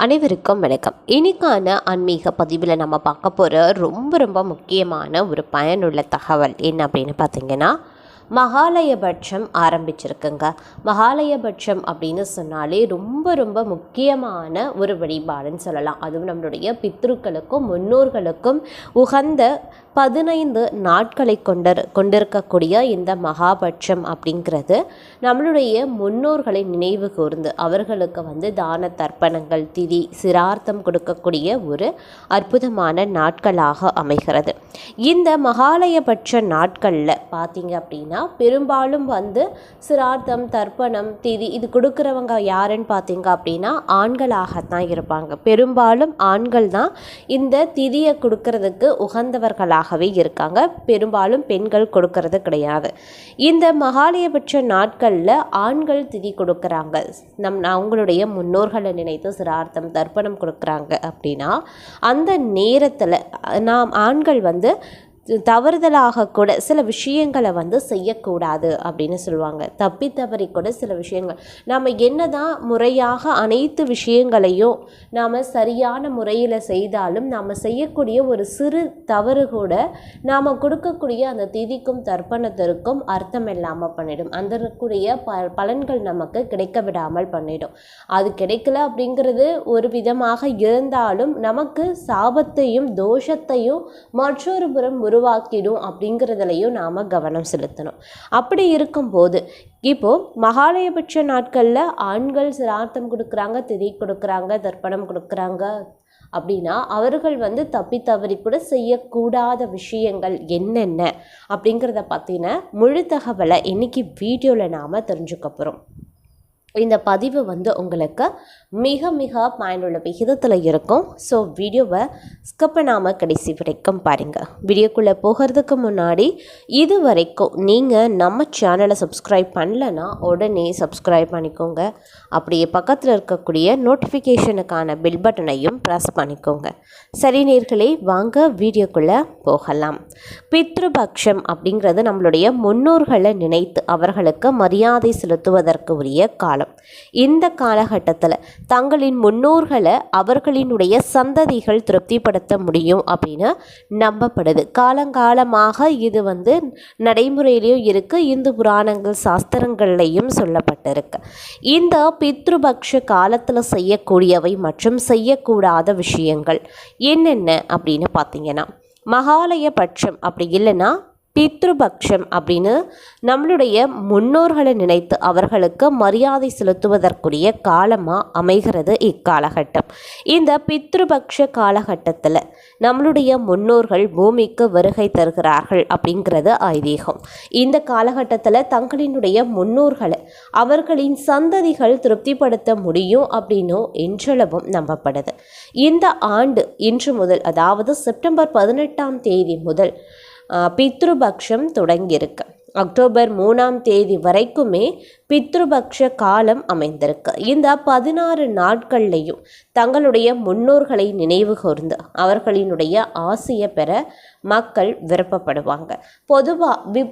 அனைவருக்கும் வணக்கம். இன்னைக்கான ஆன்மீக பதிவில் நம்ம பார்க்க போகிற ரொம்ப ரொம்ப முக்கியமான ஒரு பயனுள்ள தகவல் என்ன அப்படின்னு பார்த்தீங்கன்னா மகாலயபட்சம் ஆரம்பிச்சிருக்குங்க. மகாலயபட்சம் அப்படின்னு சொன்னாலே ரொம்ப ரொம்ப முக்கியமான ஒரு வழிபாடுன்னு சொல்லலாம். அதுவும் நம்மளுடைய பித்ருக்களுக்கும் முன்னோர்களுக்கும் உகந்த பதினைந்து நாட்களை கொண்டர் கொண்டிருக்கக்கூடிய இந்த மகாபட்சம் அப்படிங்கிறது நம்மளுடைய முன்னோர்களை நினைவு கூர்ந்து அவர்களுக்கு வந்து தான தர்ப்பணங்கள் திதி சிரார்த்தம் கொடுக்கக்கூடிய ஒரு அற்புதமான நாட்களாக அமைகிறது. இந்த மகாலயபட்ச நாட்களில் பார்த்தீங்க அப்படின்னா பெரும்பாலும் வந்து சிரார்த்தம் தர்ப்பணம் திதி இது கொடுக்குறவங்க யாருன்னு பார்த்தீங்க அப்படின்னா ஆண்களாகத்தான் இருப்பாங்க. பெரும்பாலும் ஆண்கள் தான் இந்த திதியை கொடுக்கறதுக்கு உகந்தவர்களாகவே இருக்காங்க. பெரும்பாலும் பெண்கள் கொடுக்கறது கிடையாது. இந்த மகாலயபட்ச நாட்களில் ஆண்கள் திதி கொடுக்குறாங்க. நம் அவங்களுடைய முன்னோர்களை நினைத்து சிரார்த்தம் தர்ப்பணம் கொடுக்குறாங்க அப்படின்னா அந்த நேரத்தில் நாம் ஆண்கள் வந்து தவறுதலாக கூட சில விஷயங்களை வந்து செய்யக்கூடாது அப்படின்னு சொல்லுவாங்க. தப்பி தவறி கூட சில விஷயங்கள். நாம் என்னதான் முறையாக அனைத்து விஷயங்களையும் நாம் சரியான முறையில் செய்தாலும் நாம் செய்யக்கூடிய ஒரு சிறு தவறு கூட நாம் கொடுக்கக்கூடிய அந்த திதிக்கும் தர்ப்பணத்திற்கும் அர்த்தம் இல்லாமல் பண்ணிடும். அதற்குரிய ப பலன்கள் நமக்கு கிடைக்க விடாமல் பண்ணிடும். அது கிடைக்கல அப்படிங்கிறது ஒரு விதமாக இருந்தாலும் நமக்கு சாபத்தையும் தோஷத்தையும் மற்றொரு புறம் உருவாக்கிடும் அப்படிங்கிறதுலையும் நாம் கவனம் செலுத்தணும். அப்படி இருக்கும்போது இப்போது மகாலயபட்ச நாட்களில் ஆண்கள் சிரார்த்தம் கொடுக்குறாங்க திதி கொடுக்குறாங்க தர்ப்பணம் கொடுக்குறாங்க அப்படின்னா அவர்கள் வந்து தப்பி தவறி கூட செய்யக்கூடாத விஷயங்கள் என்னென்ன அப்படிங்கிறத பற்றின முழு தகவலை இன்றைக்கி வீடியோவில் நாம் தெரிஞ்சுக்க போகிறோம் இந்த பதிவு வந்து உங்களுக்கு மிக மிக பயனுள்ள விகிதத்தில் இருக்கும். ஸோ வீடியோவை ஸ்கிப் பண்ணாமல் கடைசி வரைக்கும் பாருங்கள் வீடியோக்குள்ளே போகிறதுக்கு முன்னாடி இது வரைக்கும் நீங்கள் நம்ம சேனலை சப்ஸ்கிரைப் பண்ணலன்னா உடனே சப்ஸ்கிரைப் பண்ணிக்கோங்க. அப்படியே பக்கத்தில் இருக்கக்கூடிய நோட்டிஃபிகேஷனுக்கான பில் பட்டனையும் ப்ரெஸ் பண்ணிக்கோங்க. சரி நேர்களே வாங்க வீடியோக்குள்ளே போகலாம். பித்ருபக்ஷம் அப்படிங்கிறது நம்மளுடைய முன்னோர்களை நினைத்து அவர்களுக்கு மரியாதை செலுத்துவதற்கு உரிய காலம். இந்த காலகட்டத்தில் தங்களின் முன்னோர்களை அவர்களினுடைய சந்ததிகள் திருப்திப்படுத்த முடியும் அப்படின்னு நம்பப்படுது. காலங்காலமாக இது வந்து நடைமுறையிலையும் இருக்குது இந்து புராணங்கள் சாஸ்திரங்கள்லையும் சொல்லப்பட்டிருக்கு. இந்த பித்ருபக்ஷ காலத்தில் செய்யக்கூடியவை மற்றும் செய்யக்கூடாத விஷயங்கள் என்னென்ன அப்படின்னு பார்த்தீங்கன்னா மகாலயபட்சம் அப்படி இல்லைன்னா பித்ருபக்ஷம் அப்படின்னு நம்மளுடைய முன்னோர்களை நினைத்து அவர்களுக்கு மரியாதை செலுத்துவதற்குரிய காலமாக அமைகிறது இக்காலகட்டம். இந்த பித்ருபக்ஷ காலகட்டத்தில் நம்மளுடைய முன்னோர்கள் பூமிக்கு வருகை தருகிறார்கள் அப்படிங்கிறது ஐதீகம். இந்த காலகட்டத்தில் தங்களினுடைய முன்னோர்களை அவர்களின் சந்ததிகள் திருப்திப்படுத்த முடியும் அப்படின்னும் என்றளவும் நம்பப்படுது. இந்த ஆண்டு இன்று முதல் அதாவது செப்டம்பர் பதினெட்டாம் தேதி முதல் பித்ருபக்ஷம் தொடங்கியிருக்கு. அக்டோபர் மூணாம் தேதி வரைக்குமே பித்ருபக்ஷ காலம் அமைந்திருக்கு. இந்த பதினாறு நாட்கள்லையும் தங்களுடைய முன்னோர்களை நினைவு கூர்ந்து அவர்களினுடைய ஆசையை பெற மக்கள் விருப்பப்படுவாங்க. பொதுவாக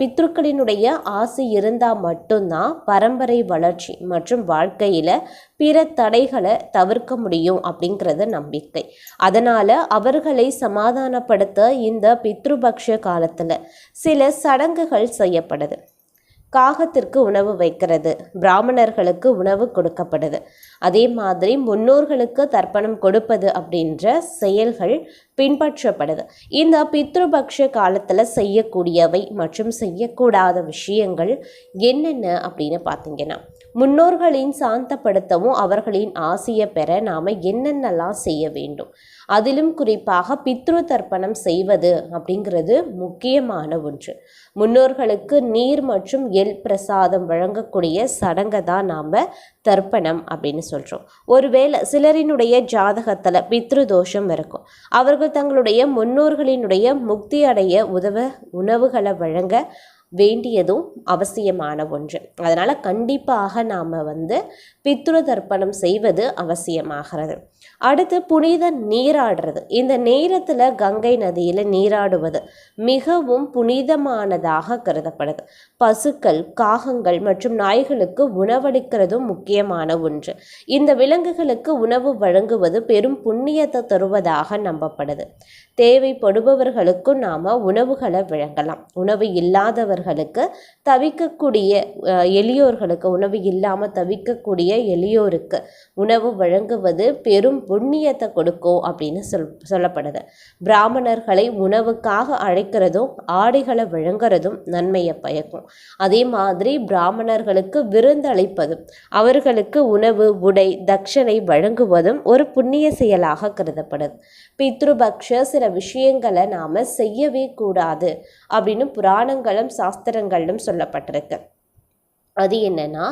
பித்ருக்களினுடைய ஆசை இருந்தால் மட்டும்தான் பரம்பரை வளர்ச்சி மற்றும் வாழ்க்கையில் பிற தடைகளை தவிர்க்க முடியும் அப்படிங்கிறது நம்பிக்கை. அதனால் அவர்களை சமாதானப்படுத்த இந்த பித்ருபக்ஷ காலத்தில் சில சடங்குகள் செய்யப்படுது. காகத்திற்கு உணவு வைக்கிறது. பிராமணர்களுக்கு உணவு கொடுக்கப்படுது. அதே மாதிரி முன்னோர்களுக்கு தர்ப்பணம் கொடுப்பது அப்படின்ற செயல்கள் பின்பற்றப்படுது. இந்த பித்ருபக்ஷ காலத்தில் செய்யக்கூடியவை மற்றும் செய்யக்கூடாத விஷயங்கள் என்னென்ன அப்படின்னு பார்த்தீங்கன்னா முன்னோர்களின் சாந்தப்படுத்தவும் அவர்களின் ஆசையை பெற நாம் என்னென்னலாம் செய்ய வேண்டும். அதிலும் குறிப்பாக பித்ரு தர்ப்பணம் செய்வது அப்படிங்கிறது முக்கியமான ஒன்று. முன்னோர்களுக்கு நீர் மற்றும் எல் பிரசாதம் வழங்கக்கூடிய சடங்கை தான் நாம் தர்ப்பணம் அப்படின்னு சொல்கிறோம் ஒருவேளை சிலரினுடைய ஜாதகத்தில் பித்ரு தோஷம் இருக்கும். அவர்கள் தங்களுடைய முன்னோர்களினுடைய முக்தி அடைய உதவ உணவுகளை வழங்க வேண்டியதும் அவசியமான ஒன்று. அதனால் கண்டிப்பாக நாம் வந்து பித்ரு தர்ப்பணம் செய்வது அவசியமாகிறது. அடுத்து புனித நீராடுறது. இந்த நேரத்தில் கங்கை நதியில் நீராடுவது மிகவும் புனிதமானதாக கருதப்படுது. பசுக்கள் காகங்கள் மற்றும் நாய்களுக்கு உணவளிக்கிறதும் முக்கியமான ஒன்று. இந்த விலங்குகளுக்கு உணவு வழங்குவது பெரும் புண்ணியத்தை தருவதாக நம்பப்படுது. தேவைப்படுபவர்களுக்கும் நாம் உணவுகளை வழங்கலாம். உணவு இல்லாதவர்களுக்கு தவிக்கக்கூடிய எளியோர்களுக்கு உணவு இல்லாமல் தவிக்கக்கூடிய எளியோருக்கு உணவு வழங்குவது பெரும் புண்ணியத்தை கொடுக்கும் அப்படின்னு சொல் சொல்லப்படுது. பிராமணர்களை உணவுக்காக அழைக்கிறதும் ஆடைகளை வழங்குறதும் நன்மையை பயக்கும். அதே மாதிரி பிராமணர்களுக்கு விருந்தளிப்பதும் அவர்களுக்கு உணவு உடை தட்சணை வழங்குவதும் ஒரு புண்ணிய செயலாக கருதப்படுது. பித்ருபக்ஷ சில விஷயங்களை நாம் செய்யவே கூடாது அப்படின்னு புராணங்களும் சாஸ்திரங்களும் சொல்லப்பட்டிருக்கு. அது என்னென்னா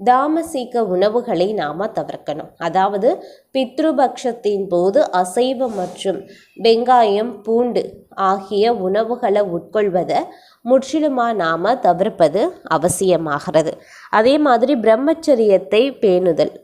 தாமசீக உணவுகளை நாம் தவிர்க்கணும். அதாவது பித்ருபக்ஷத்தின் போது அசைவம் மற்றும் வெங்காயம் பூண்டு ஆகிய உணவுகளை உட்கொள்வதை முற்றிலுமாக நாம் தவிர்ப்பது அவசியமாகிறது. அதே மாதிரி பிரம்மச்சரியத்தை பேணுதல்.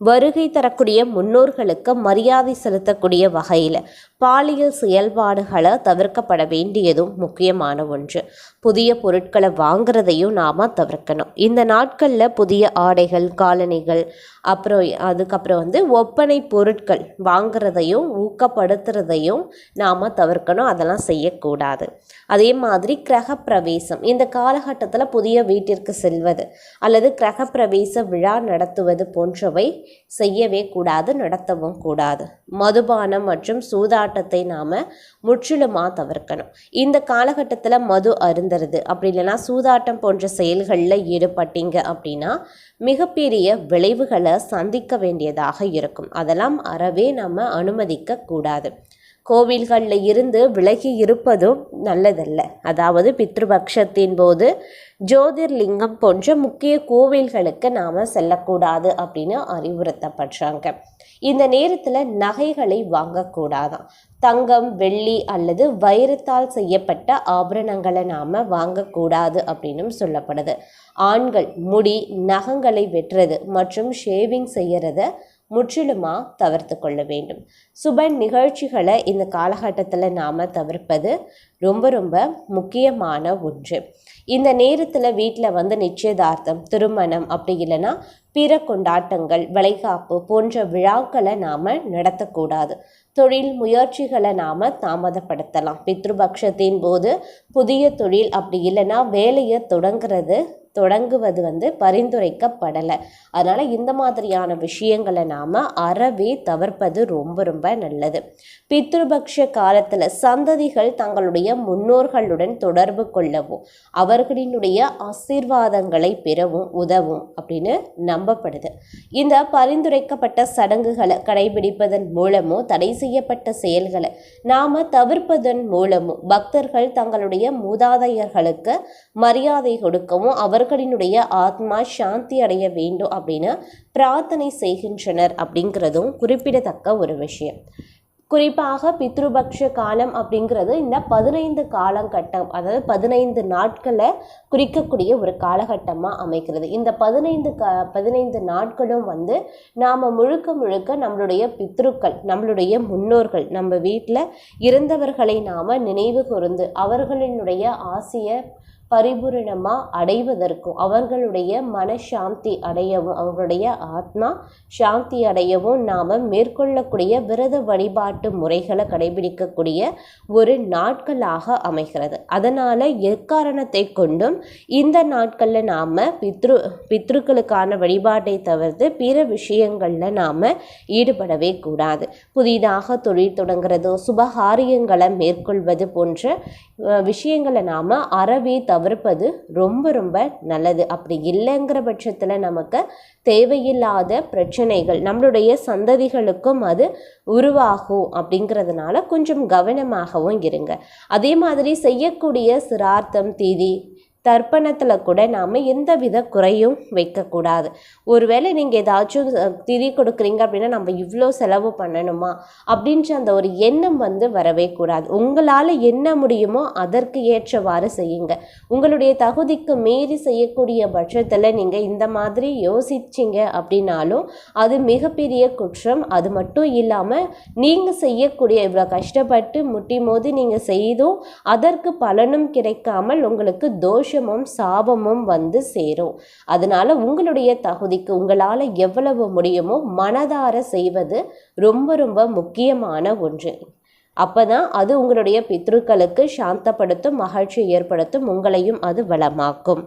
வருகை தரக்கூடிய முன்னோர்களுக்கு மரியாதை செலுத்தக்கூடிய வகையில் பாலியல் செயல்பாடுகளை தவிர்க்கப்பட வேண்டியதும் முக்கியமான ஒன்று. புதிய பொருட்களை வாங்குறதையும் நாம் தவிர்க்கணும். இந்த நாட்களில் புதிய ஆடைகள் காலணிகள் அப்புறம் அதுக்கப்புறம் வந்து ஒப்பனை பொருட்கள் வாங்குறதையும் ஊக்கப்படுத்துறதையும் நாம் தவிர்க்கணும். அதெல்லாம் செய்யக்கூடாது. அதே மாதிரி கிரகப்பிரவேசம். இந்த காலகட்டத்தில் புதிய வீட்டிற்கு செல்வது அல்லது கிரகப்பிரவேச விழா நடத்துவது போன்றவை செய்யவே கூடாது நடத்தவும் கூடாது. மதுபானம் மற்றும் சூதாட்டத்தை நாம் முற்றிலுமாக தவிர்க்கணும். இந்த காலகட்டத்தில் மது அருந்துறது அப்படி இல்லைன்னா சூதாட்டம் போன்ற செயல்களில் ஈடுபட்டீங்க அப்படின்னா மிகப்பெரிய விளைவுகளை சந்திக்க வேண்டியதாக இருக்கும். அதெல்லாம் அறவே நம்ம அனுமதிக்க கூடாது. கோவில்களில் இருந்து விலகி இருப்பதும் நல்லதல்ல. அதாவது பித்ருபக்ஷத்தின் போது ஜோதிர்லிங்கம் போன்ற முக்கிய கோவில்களுக்கு நாம் செல்லக்கூடாது அப்படின்னு அறிவுறுத்தப்படுறாங்க. இந்த நேரத்தில் நகைகளை வாங்கக்கூடாதான். தங்கம் வெள்ளி அல்லது வைரத்தால் செய்யப்பட்ட ஆபரணங்களை நாம் வாங்கக்கூடாது அப்படின்னும் சொல்லப்படுது. ஆண்கள் முடி நகங்களை வெட்டுறது மற்றும் ஷேவிங் செய்கிறத முற்றிலுமாக தவிர்த்து கொள்ள வேண்டும். சுப நிகழ்ச்சிகளை இந்த காலகட்டத்தில் நாம் தவிர்ப்பது ரொம்ப ரொம்ப முக்கியமான ஒன்று. இந்த நேரத்தில் வீட்டில் வந்து நிச்சயதார்த்தம் திருமணம் அப்படி இல்லைன்னா பிற கொண்டாட்டங்கள் வளைகாப்பு போன்ற விழாக்களை நாம் நடத்தக்கூடாது. தொழில் முயற்சிகளை நாம் தாமதப்படுத்தலாம். பித்ருபக்ஷத்தின் போது புதிய தொழில் அப்படி இல்லைன்னா வேலையை தொடங்குறது தொடங்குவது வந்து பரிந்துரைக்கப்படலை. அதனால் இந்த மாதிரியான விஷயங்களை நாம் அறவே தவிர்ப்பது ரொம்ப ரொம்ப நல்லது. பித்ருபக்ஷ காலத்தில் சந்ததிகள் தங்களுடைய முன்னோர்களுடன் தொடர்பு கொள்ளவும் அவர்களினுடைய ஆசீர்வாதங்களை பெறவும் உதவும் அப்படின்னு நம்பப்படுது. இந்த பரிந்துரைக்கப்பட்ட சடங்குகளை கடைபிடிப்பதன் மூலமும் தடை செய்யப்பட்ட செயல்களை நாம் தவிர்ப்பதன் மூலமும் பக்தர்கள் தங்களுடைய மூதாதையர்களுக்கு மரியாதை கொடுக்கவும் அவர் அவர்களினுடைய ஆத்மா சாந்தி அடைய வேண்டும் அப்படின்னு பிரார்த்தனை செய்கின்றனர் அப்படிங்கிறதும் குறிப்பிடத்தக்க ஒரு விஷயம். குறிப்பாக பித்ருபக்ஷ காலம் அப்படிங்கிறது இந்த பதினைந்து காலங்கட்டம் அதாவது பதினைந்து நாட்களை குறிக்கக்கூடிய ஒரு காலகட்டமாக அமைக்கிறது. இந்த பதினைந்து க பதினைந்து நாட்களும் வந்து நாம் முழுக்க முழுக்க நம்மளுடைய பித்ருக்கள் நம்மளுடைய முன்னோர்கள் நம்ம வீட்டில் இருந்தவர்களை நாம் நினைவு கூர்ந்து அவர்களினுடைய ஆசையை பரிபூரணமாக அடைவதற்கும் அவர்களுடைய மனசாந்தி அடையவும் அவர்களுடைய ஆத்மா சாந்தி அடையவும் நாம் மேற்கொள்ளக்கூடிய விரத வழிபாட்டு முறைகளை கடைபிடிக்கக்கூடிய ஒரு நாட்களாக அமைகிறது. அதனால் எக்காரணத்தை கொண்டும் இந்த நாட்களில் நாம் பித்ரு பித்ருக்களுக்கான வழிபாட்டை தவிர்த்து பிற விஷயங்களில் நாம் ஈடுபடவே கூடாது. புதிதாக தொழில் தொடங்குறதோ சுபகாரியங்களை மேற்கொள்வது போன்ற விஷயங்களை நாம் அறவே தவிர்ப்பது ரொம்ப ரொம்ப நல்லது. அப்படி இல்லைங்கிற பட்சத்தில் நமக்கு தேவையில்லாத பிரச்சனைகள் நம்மளுடைய சந்ததிகளுக்கும் அது உருவாகும் அப்படிங்கிறதுனால கொஞ்சம் கவனமாகவும் இருங்க. அதே மாதிரி செய்யக்கூடிய சிரார்த்தம் தீதி தர்ப்பணத்தில் கூட நாம் எந்தவித குறையும் வைக்கக்கூடாது. ஒருவேளை நீங்கள் ஏதாச்சும் திதி கொடுக்குறீங்க அப்படின்னா நம்ம இவ்வளோ செலவு பண்ணணுமா? அப்படின்ற அந்த ஒரு எண்ணம் வந்து வரவே கூடாது. உங்களால் என்ன முடியுமோ அதற்கு ஏற்றவாறு செய்யுங்க. உங்களுடைய தகுதிக்கு மீறி செய்யக்கூடிய பட்சத்தில் நீங்கள் இந்த மாதிரி யோசிச்சிங்க அப்படின்னாலும் அது மிகப்பெரிய குற்றம். அது மட்டும் இல்லாமல் நீங்கள் செய்யக்கூடிய இவ்வளோ கஷ்டப்பட்டு முட்டி மோதி நீங்கள் செய்தும் அதற்கு பலனும் கிடைக்காமல் உங்களுக்கு தோஷம் தோஷமும் சாபமும் வந்து சேரும். அதனால உங்களுடைய தகுதிக்கு உங்களால் எவ்வளவு முடியுமோ மனதார செய்வது ரொம்ப ரொம்ப முக்கியமான ஒன்று. அப்பதான் அது உங்களுடைய பித்ருக்களுக்கு சாந்தப்படுத்தும் மகிழ்ச்சி ஏற்படுத்தும் உங்களையும் அது வளமாக்கும்.